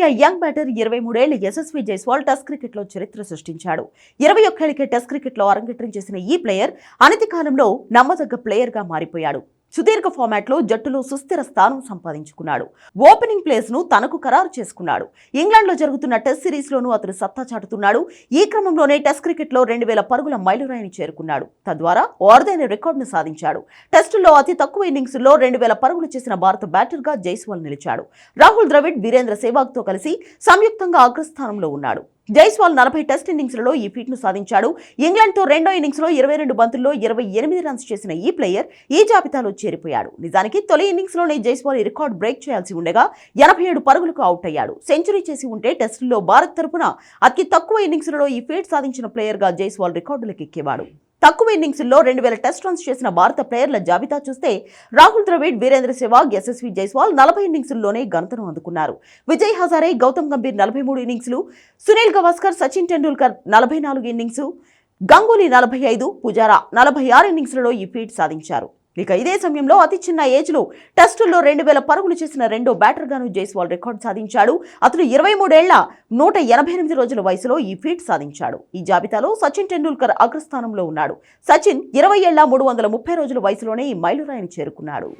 Team India young batter ఇరవై మూడేళ్ళ Yashasvi Jaiswal test క్రికెట్లో చరిత్ర సృష్టించాడు. ఇరవై ఒక్కేళ్ళకే టెస్ట్ క్రికెట్లో అరంగేట్రం చేసిన ఈ ప్లేయర్ అనతి కాలంలో నమ్మదగ్గ ప్లేయర్గా మారిపోయాడు. సుదీర్ఘ ఫార్మాట్లో జట్టులో సుస్థిర స్థానం సంపాదించుకున్నాడు. ఓపెనింగ్ ప్లేస్ను తనకు ఖరారు చేసుకున్నాడు. ఇంగ్లాండ్లో జరుగుతున్న టెస్ట్ సిరీస్లోనూ అతను సత్తా చాటుతున్నాడు. ఈ క్రమంలోనే టెస్ట్ క్రికెట్లో రెండు వేల పరుగుల మైలురాయిని చేరుకున్నాడు. తద్వారా ఓర్దైన రికార్డును సాధించాడు. టెస్టుల్లో అతి తక్కువ ఇన్నింగ్స్లో రెండు వేల పరుగులు చేసిన భారత బ్యాటర్గా జైస్వాల్ నిలిచాడు. రాహుల్ ద్రవిడ్ వీరేంద్ర సెహ్వాగ్తో కలిసి సంయుక్తంగా అగ్రస్థానంలో ఉన్నాడు. జైస్వాల్ నలభై టెస్ట్ ఇన్నింగ్స్లలో ఈ ఫీట్ను సాధించాడు. ఇంగ్లాండ్తో రెండో ఇన్నింగ్స్లో ఇరవై రెండు బంతుల్లో ఇరవై ఎనిమిది రన్స్ చేసిన ఈ ప్లేయర్ ఈ జాబితాలో చేరిపోయాడు. నిజానికి తొలి ఇన్నింగ్స్లోనే జైస్వాల్ రికార్డు బ్రేక్ చేయాల్సి ఉండగా ఎనభై ఏడు పరుగులకు అవుట్ అయ్యాడు. సెంచరీ చేసి ఉంటే టెస్టుల్లో భారత్ తరపున అతి తక్కువ ఇన్నింగ్స్లలో ఈ ఫీట్ సాధించిన ప్లేయర్గా జైస్వాల్ రికార్డులకు ఎక్కేవాడు తక్కువ ఇన్నింగ్స్లో రెండు వేల టెస్ట్ రన్స్ చేసిన భారత ప్లేయర్ల జాబితా చూస్తే రాహుల్ ద్రవిడ్ వీరేంద్ర సెహ్వాగ్ యశస్వి జైస్వాల్ నలభై ఇన్నింగ్స్లోనే ఘనతను అందుకున్నారు. విజయ్ హజారే గౌతమ్ గంభీర్ నలభై మూడు ఇన్నింగ్స్లు సునీల్ గవాస్కర్ సచిన్ టెండూల్కర్ నలభై నాలుగు ఇన్నింగ్స్ గంగూలీ నలభై ఐదు పుజారా నలభై ఆరు ఇన్నింగ్స్లలో ఈ ఫీట్ సాధించారు. ఇక ఇదే సమయంలో అతి చిన్న ఏజ్లో టెస్టుల్లో రెండు వేల పరుగులు చేసిన రెండో బ్యాటర్గాను జైస్వాల్ రికార్డు సాధించాడు. అతను ఇరవై మూడేళ్ళ నూట ఎనభై ఎనిమిది రోజుల వయసులో ఈ ఫీట్ సాధించాడు. ఈ జాబితాలో సచిన్ టెండూల్కర్ అగ్రస్థానంలో ఉన్నాడు. సచిన్ ఇరవై ఏళ్ళ మూడు వందల ముప్పై రోజుల వయసులోనే ఈ మైలురాయిని చేరుకున్నాడు.